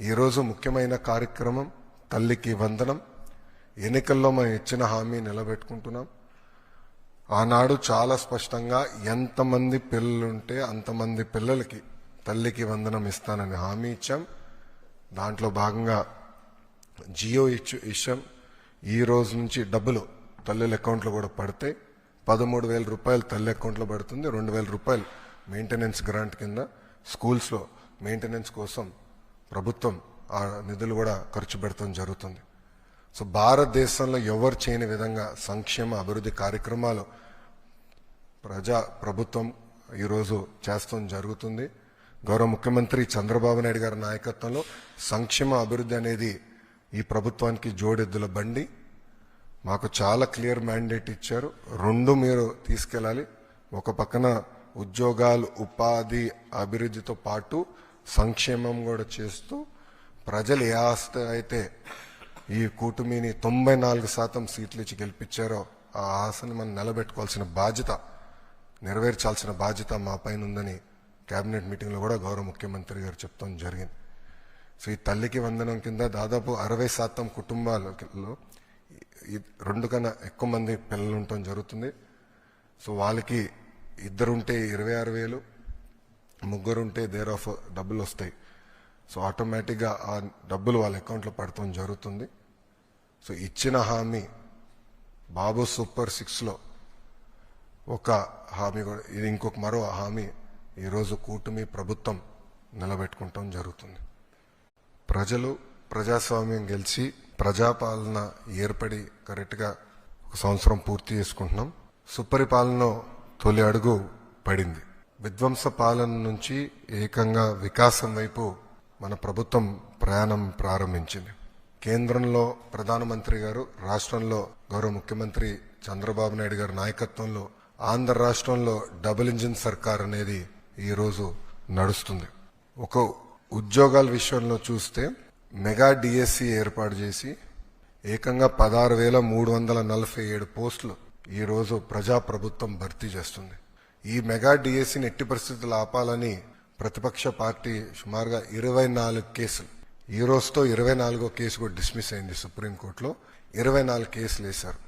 ఈరోజు ముఖ్యమైన కార్యక్రమం తల్లికి వందనం. ఎన్నికల్లో మనం ఇచ్చిన హామీ నిలబెట్టుకుంటున్నాం. ఆనాడు చాలా స్పష్టంగా ఎంతమంది పిల్లలుంటే అంతమంది పిల్లలకి తల్లికి వందనం ఇస్తానని హామీ ఇచ్చాం. దాంట్లో భాగంగా జియో ఇచ్చు ఇచ్చాం. ఈ రోజు నుంచి డబ్బులు తల్లుల అకౌంట్లో కూడా పడతాయి పదమూడు వేల రూపాయలు తల్లి అకౌంట్లో పడుతుంది. రెండు వేల రూపాయలు మెయింటెనెన్స్ గ్రాంట్ కింద స్కూల్స్లో మెయింటెనెన్స్ కోసం ప్రభుత్వం ఆ నిధులు కూడా ఖర్చు పెడతాం జరుగుతుంది. సో భారతదేశంలో ఎవరు చేయని విధంగా సంక్షేమ అభివృద్ధి కార్యక్రమాలు ప్రజా ప్రభుత్వం ఈరోజు చేస్తాం జరుగుతుంది. గౌరవ ముఖ్యమంత్రి చంద్రబాబు నాయుడు గారి నాయకత్వంలో సంక్షేమ అభివృద్ధి అనేది ఈ ప్రభుత్వానికి జోడెద్దుల బండి. మాకు చాలా క్లియర్ మ్యాండేట్ ఇచ్చారు. రెండు మీరు తీసుకెళ్ళాలి. ఒక పక్కన ఉద్యోగాలు ఉపాధి అభివృద్ధితో పాటు సంక్షేమం కూడా చేస్తూ ప్రజలు ఏ ఆస్థ అయితే ఈ కూటమిని తొంభై నాలుగు శాతం సీట్లు ఇచ్చి గెలిపించారో ఆ ఆశని మనం నిలబెట్టుకోవాల్సిన బాధ్యత నెరవేర్చాల్సిన బాధ్యత మా పైన ఉందని కేబినెట్ మీటింగ్లో కూడా గౌరవ ముఖ్యమంత్రి గారు చెప్తాం జరిగింది. సో ఈ తల్లికి వందనం కింద దాదాపు అరవై శాతం కుటుంబాలలో రెండు కన్నా ఎక్కువ మంది పిల్లలు ఉండటం జరుగుతుంది. సో వాళ్ళకి ఇద్దరుంటే ఇరవై ఆరు వేలు ముగ్గురుంటే దేర్ ఆఫ్ డబ్బులు వస్తాయి సో ఆటోమేటిక్గా ఆ డబ్బులు వాళ్ళ అకౌంట్లో పడటం జరుగుతుంది. సో ఇచ్చిన హామీ బాబు సూపర్ సిక్స్లో ఒక హామీ కూడా ఇది ఇంకొక మరో హామీ ఈరోజు కూటమి ప్రభుత్వం నిలబెట్టుకుంటాం జరుగుతుంది. ప్రజలు ప్రజాస్వామ్యం గెలిచి ప్రజాపాలన ఏర్పడి కరెక్ట్గా ఒక సంవత్సరం పూర్తి చేసుకుంటున్నాం. సుపరిపాలన తొలి అడుగు పడింది. విధ్వంస పాలన నుంచి ఏకంగా వికాసం వైపు మన ప్రభుత్వం ప్రయాణం ప్రారంభించింది. కేంద్రంలో ప్రధానమంత్రి గారు రాష్ట్రంలో గౌరవ ముఖ్యమంత్రి చంద్రబాబు నాయుడు గారి నాయకత్వంలో ఆంధ్ర రాష్ట్రంలో డబుల్ ఇంజిన్ సర్కార్ అనేది ఈ రోజు నడుస్తుంది. ఒక ఉద్యోగాల విషయంలో చూస్తే మెగా డిఎస్సి ఏర్పాటు చేసి ఏకంగా పదహారు వేల మూడు వందల నలభై ఏడు పోస్టులు ఈ రోజు ప్రజా ప్రభుత్వం భర్తీ చేస్తుంది. ఈ మెగా డిఎస్సిని ఎట్టి పరిస్థితులు ఆపాలని ప్రతిపక్ష పార్టీ సుమారుగా ఇరవై నాలుగు కేసులు. ఈ రోజుతో ఇరవై నాలుగో కేసు కూడా డిస్మిస్ అయింది సుప్రీంకోర్టులో. ఇరవై నాలుగు కేసులు వేశారు.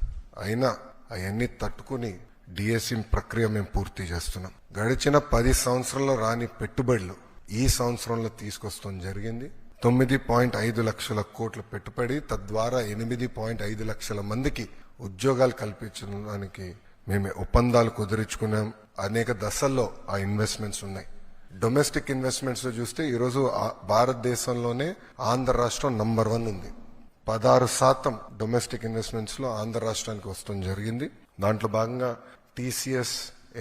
అయినా అవన్నీ తట్టుకుని డిఎస్సి ప్రక్రియ మేము పూర్తి చేస్తున్నాం. గడిచిన పది సంవత్సరంలో రాని పెట్టుబడులు ఈ సంవత్సరంలో తీసుకొస్తాం జరిగింది. తొమ్మిది పాయింట్ ఐదు లక్షల కోట్ల పెట్టుబడి తద్వారా ఎనిమిది పాయింట్ ఐదు లక్షల మందికి ఉద్యోగాలు కల్పించడానికి మేము ఒప్పందాలు కుదుర్చుకున్నాం. అనేక దశల్లో ఆ ఇన్వెస్ట్మెంట్స్ ఉన్నాయి. డొమెస్టిక్ ఇన్వెస్ట్మెంట్స్ చూస్తే ఈరోజు భారతదేశంలోనే ఆంధ్ర రాష్ట్రం నంబర్ వన్ ఉంది. పదహారు శాతం డొమెస్టిక్ ఇన్వెస్ట్మెంట్స్లో ఆంధ్ర రాష్ట్రానికి వస్తాం జరిగింది. దాంట్లో భాగంగా TCS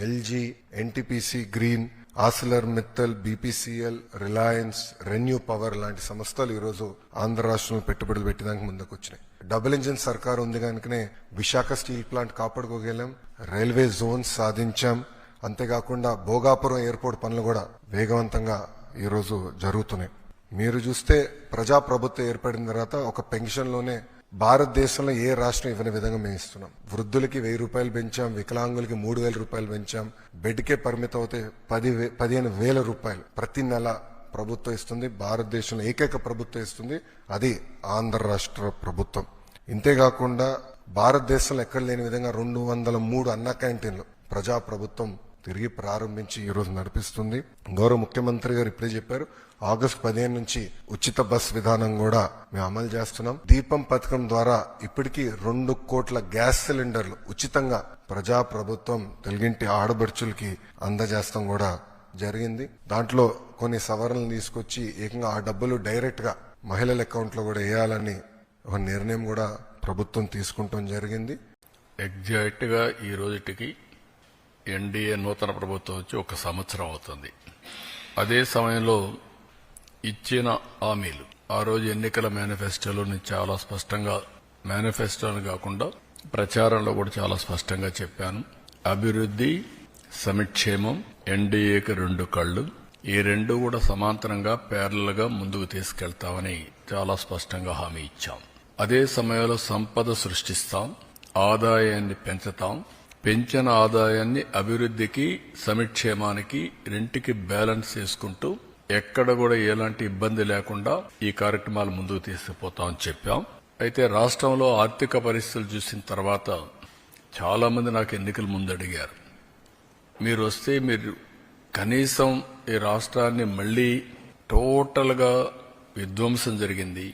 LG NTPC green Arcelor Mittal BPCL Reliance ReNew power లాంటి సంస్థలు ఈరోజు ఆంధ్ర రాష్ట్రంలో పెట్టుబడులు పెట్టడానికి ముందుకు వచ్చినాయి డబుల్ ఇంజిన్ సర్కార్ ఉంది కనుకనే విశాఖ స్టీల్ ప్లాంట్ కాపాడుకోగలం రైల్వే జోన్ సాధించాం. అంతేకాకుండా భోగాపురం ఎయిర్పోర్ట్ పనులు కూడా వేగవంతంగా ఈరోజు జరుగుతున్నాయి. మీరు చూస్తే ప్రజాప్రభుత్వం ఏర్పడిన తర్వాత ఒక పెన్షన్లోనే భారతదేశంలో ఏ రాష్ట్రం ఇవ్వని విధంగా మేము ఇస్తున్నాం. వృద్ధులకి వెయ్యి రూపాయలు పెంచాం వికలాంగులకి మూడు వేల రూపాయలు పెంచాం. బెడ్కే పరిమితం అవుతే పది వే- పదిహేను వేల రూపాయలు ప్రతి నెల ప్రభుత్వం ఇస్తుంది. భారతదేశంలో ఏకైక ప్రభుత్వం ఇస్తుంది. అది ఆంధ్ర రాష్ట్ర ప్రభుత్వం. ఇంతేకాకుండా భారతదేశంలో ఎక్కడ లేని విధంగా రెండు వందల మూడు అన్న క్యాంటీన్లు ప్రజా ప్రభుత్వం తిరిగి ప్రారంభించి ఈ రోజు నడిపిస్తుంది. గౌరవ ముఖ్యమంత్రి గారు ఇప్పుడే చెప్పారు ఆగస్టు పదిహేను నుంచి ఉచిత బస్ విధానం కూడా మేము అమలు చేస్తున్నాం. దీపం పథకం ద్వారా ఇప్పటికీ రెండు కోట్ల గ్యాస్ సిలిండర్లు ఉచితంగా ప్రజా ప్రభుత్వం తెలుగింటి ఆడబడుచులకి అందజేస్తాం కూడా జరిగింది. దాంట్లో కొన్ని సవరణలు తీసుకొచ్చి ఏకంగా ఆ డబ్బులు డైరెక్ట్గా మహిళల అకౌంట్లో కూడా వేయాలని ఒక నిర్ణయం కూడా ప్రభుత్వం తీసుకుంటాం జరిగింది. ఎగ్జాక్ట్గా ఈ రోజుటికి ఎన్డీఏ నూతన ప్రభుత్వం వచ్చి ఒక సంవత్సరం అవుతుంది. అదే సమయంలో ఇచ్చిన హామీలు ఆ రోజు ఎన్నికల మేనిఫెస్టోలోని చాలా స్పష్టంగా మేనిఫెస్టోని కాకుండా ప్రచారంలో కూడా చాలా స్పష్టంగా చెప్పాను. అభివృద్ధి సమిక్షేమం ఎన్డీఏకి రెండు కళ్ళు ఈ రెండు కూడా సమాంతరంగా పేర్లగా ముందుకు తీసుకెళ్తామని చాలా స్పష్టంగా హామీ ఇచ్చాం. అదే సమయంలో సంపద సృష్టిస్తాం ఆదాయాన్ని పెంచుతాం పెంచిన ఆదాయాన్ని అభివృద్ధికి సమిక్షేమానికి రెంటికి బ్యాలెన్స్ చేసుకుంటూ ఎక్కడ కూడా ఎలాంటి ఇబ్బంది లేకుండా ఈ కార్యక్రమాలు ముందుకు తీసుకుపోతామని చెప్పాం. అయితే రాష్ట్రంలో ఆర్థిక పరిస్థితులు చూసిన తర్వాత చాలా మంది నాకు ఎన్నికల ముందు అడిగారు. మీరు వస్తే మీరు కనీసం ఈ రాష్ట్రాన్ని మళ్ళీ టోటల్గా విధ్వంసం జరిగింది.